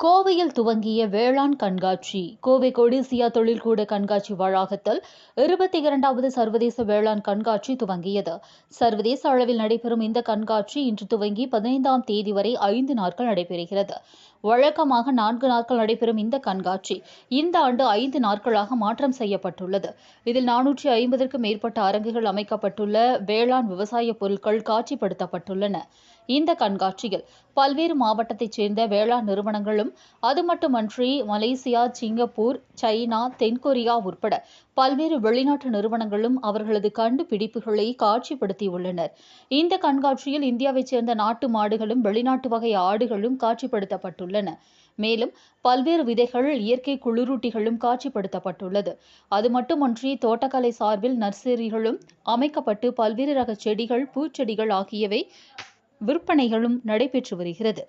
கோவையில் துவங்கிய வேளாண் கண்காட்சி கோவை கொடிசியா தொழில்கூட கண்காட்சி வளாகத்தில் இருபத்தி இரண்டாவது சர்வதேச வேளாண் கண்காட்சி துவங்கியது. சர்வதேச அளவில் நடைபெறும் இந்த கண்காட்சி இன்று துவங்கி பதினைந்தாம் தேதி வரை ஐந்து நாட்கள் நடைபெறுகிறது. வழக்கமாக நான்கு நாட்கள் நடைபெறும் இந்த கண்காட்சி இந்த ஆண்டு ஐந்து நாட்களாக மாற்றம் செய்யப்பட்டுள்ளது. இதில் நானூற்றி ஐம்பதற்கும் மேற்பட்ட அரங்குகள் அமைக்கப்பட்டுள்ள வேளாண் விவசாய பொருட்கள் காட்சிப்படுத்தப்பட்டுள்ளன. இந்த கண்காட்சியில் பல்வேறு மாவட்டத்தைச் சேர்ந்த வேளாண் நிறுவனங்களும் அது மட்டுமன்றி மலேசியா சிங்கப்பூர் சைனா தென்கொரியா உட்பட பல்வேறு வெளிநாட்டு நிறுவனங்களும் அவர்களது கண்டுபிடிப்புகளை காட்சிப்படுத்தியுள்ளனர். இந்த கண்காட்சியில் இந்தியாவைச் சேர்ந்த நாட்டு மாடுகளும் வெளிநாட்டு வகை ஆடுகளும் காட்சிப்படுத்தப்பட்டுள்ளன. மேலும் பல்வேறு விதைகள் இயற்கை குளிரூட்டிகளும் காட்சிப்படுத்தப்பட்டுள்ளது. அது மட்டுமன்றி தோட்டக்கலை சார்பில் நர்சரிகளும் அமைக்கப்பட்டு பல்வேறு ரக செடிகள் பூச்செடிகள் ஆகியவை விற்பனைகளும் நடைபெற்று வருகிறது.